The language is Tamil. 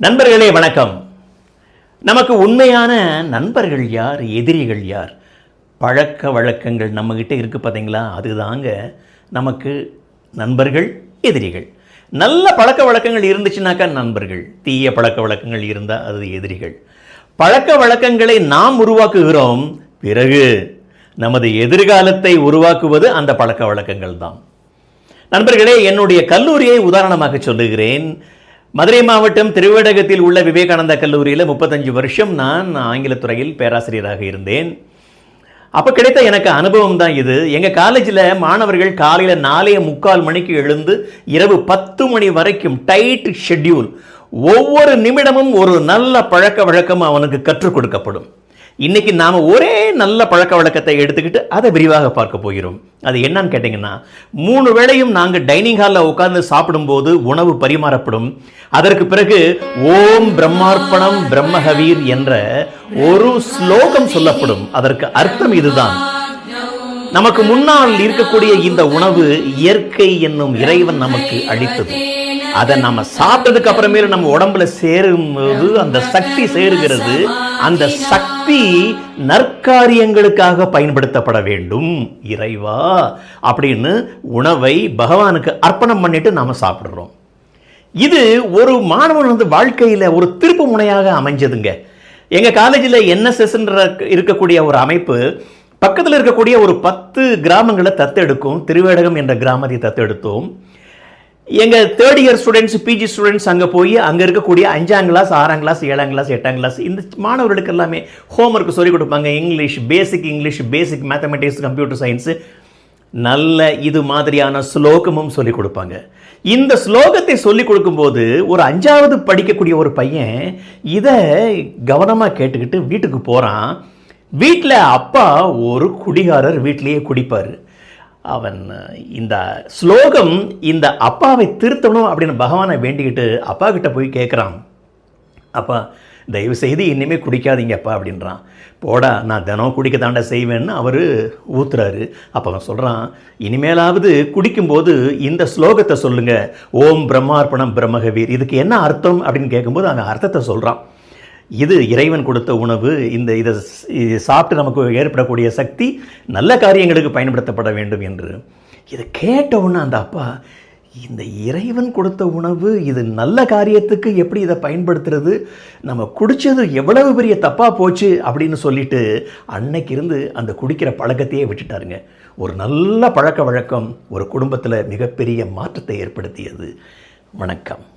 நண்பர்களே வணக்கம். நமக்கு உண்மையான நண்பர்கள் யார் எதிரிகள் யார்? பழக்க வழக்கங்கள் நம்மக்கிட்ட இருக்குது பார்த்தீங்களா அதுதாங்க நமக்கு நண்பர்கள் எதிரிகள். நல்ல பழக்க வழக்கங்கள் இருந்துச்சுனாக்கா நண்பர்கள். தீய பழக்க வழக்கங்கள் இருந்தால் அது எதிரிகள். பழக்க வழக்கங்களை நாம் உருவாக்குகிறோம் பிறகு நமது எதிர்காலத்தை உருவாக்குவது அந்த பழக்க வழக்கங்கள் தான். நண்பர்களே என்னுடைய கல்லூரியை உதாரணமாக சொல்லுகிறேன். மதுரை மாவட்டம் திருவேடகத்தில் உள்ள விவேகானந்தா கல்லூரியில் முப்பத்தஞ்சு வருஷம் நான் ஆங்கிலத்துறையில் பேராசிரியராக இருந்தேன். அப்போ கிடைத்த எனக்கு அனுபவம் தான் இது. எங்கள் காலேஜில் மாணவர்கள் காலையில் நாலே முக்கால் மணிக்கு எழுந்து இரவு பத்து மணி வரைக்கும் டைட் ஷெட்யூல் ஒவ்வொரு நிமிடமும் ஒரு நல்ல பழக்க வழக்கம் அவனுக்கு கற்றுக் கொடுக்கப்படும். இன்னைக்கு நாம் ஒரே நல்ல பழக்க வழக்கத்தை எடுத்துக்கிட்டு அதை விரிவாக பார்க்க போகிறோம். அது என்னன்னு கேட்டிங்கன்னா மூணு வேளையும் நாங்கள் டைனிங் ஹாலில் உட்கார்ந்து சாப்பிடும்போது உணவு பரிமாறப்படும். அதற்கு பிறகு ஓம் பிரம்மார்ப்பணம் பிரம்மஹவீர் என்ற ஒரு ஸ்லோகம் சொல்லப்படும். அதற்கு அர்த்தம் இதுதான். நமக்கு முன்னால் இருக்கக்கூடிய இந்த உணவு இயற்கை என்னும் இறைவன் நமக்கு அளித்தது. அதை நம்ம சாப்பிட்டதுக்கு அப்புறமேல நம்ம உடம்புல சேரும்போது அந்த சக்தி சேருகிறது அந்த சக்தி நற்காரியங்களுக்காக பயன்படுத்தப்பட வேண்டும். இறைவா அப்படின்னு உணவை பகவானுக்கு அர்ப்பணம் பண்ணிட்டு நாம சாப்பிடுறோம். இது ஒரு மாணவன் வந்து வாழ்க்கையில் ஒரு திருப்பு முனையாக அமைஞ்சதுங்க. எங்கள் காலேஜில் என்எஸ்எஸ்ன்ற இருக்கக்கூடிய ஒரு அமைப்பு பக்கத்தில் இருக்கக்கூடிய ஒரு பத்து கிராமங்களை தத்தெடுக்கும் திருவேடகம் என்ற கிராமத்தை தத்தெடுத்தோம். எங்கள் third year students PG students அங்கே போய் அங்கே இருக்கக்கூடிய அஞ்சாம் கிளாஸ் ஆறாம் கிளாஸ் ஏழாம் கிளாஸ் எட்டாம் கிளாஸ் இந்த மாணவர்களுக்கு எல்லாமே ஹோம்ஒர்க் சொல்லிக் கொடுப்பாங்க. English basic English basic mathematics computer science நல்ல இது மாதிரியான ஸ்லோகமும் சொல்லிக் கொடுப்பாங்க. இந்த ஸ்லோகத்தை சொல்லிக் கொடுக்கும்போது ஒரு அஞ்சாவது படிக்கக்கூடிய ஒரு பையன் இதை கவனமாக கேட்டுக்கிட்டு வீட்டுக்கு போகிறான் வீட்டில் அப்பா ஒரு குடிகாரர் வீட்டிலேயே குடிப்பார். அவன் இந்த ஸ்லோகம் இந்த அப்பாவை திருத்தணும் அப்படின்னு பகவானை வேண்டிக்கிட்டு அப்பா கிட்ட போய் கேட்குறான் அப்பா தயவு செய்து இனிமேல் குடிக்காதீங்கப்பா அப்படின்றான். போடா நான் தினம் குடிக்க தாண்டா செய்வேன்னு அவர் ஊத்துறாரு. அப்போ அவன் சொல்கிறான் இனிமேலாவது குடிக்கும்போது இந்த ஸ்லோகத்தை சொல்லுங்கள் ஓம் பிரம்மார்ப்பணம் பிரம்மகவீர். இதுக்கு என்ன அர்த்தம் அப்படின்னு கேட்கும்போது அவன் அர்த்தத்தை சொல்கிறான் இது இறைவன் கொடுத்த உணவு இந்த இதை சாப்பிட்டு நமக்கு ஏற்படக்கூடிய சக்தி நல்ல காரியங்களுக்கு பயன்படுத்தப்பட வேண்டும் என்று. இதை கேட்ட அந்த அப்பா இந்த இறைவன் கொடுத்த உணவு இது நல்ல காரியத்துக்கு எப்படி இதை பயன்படுத்துறது? நம்ம குடித்தது எவ்வளவு பெரிய தப்பாக போச்சு அப்படின்னு சொல்லிட்டு அன்னைக்கு இருந்து அந்த குடிக்கிற பழக்கத்தையே விட்டுட்டாருங்க. ஒரு நல்ல பழக்க வழக்கம் ஒரு குடும்பத்தில் மிகப்பெரிய மாற்றத்தை ஏற்படுத்தியது. வணக்கம்.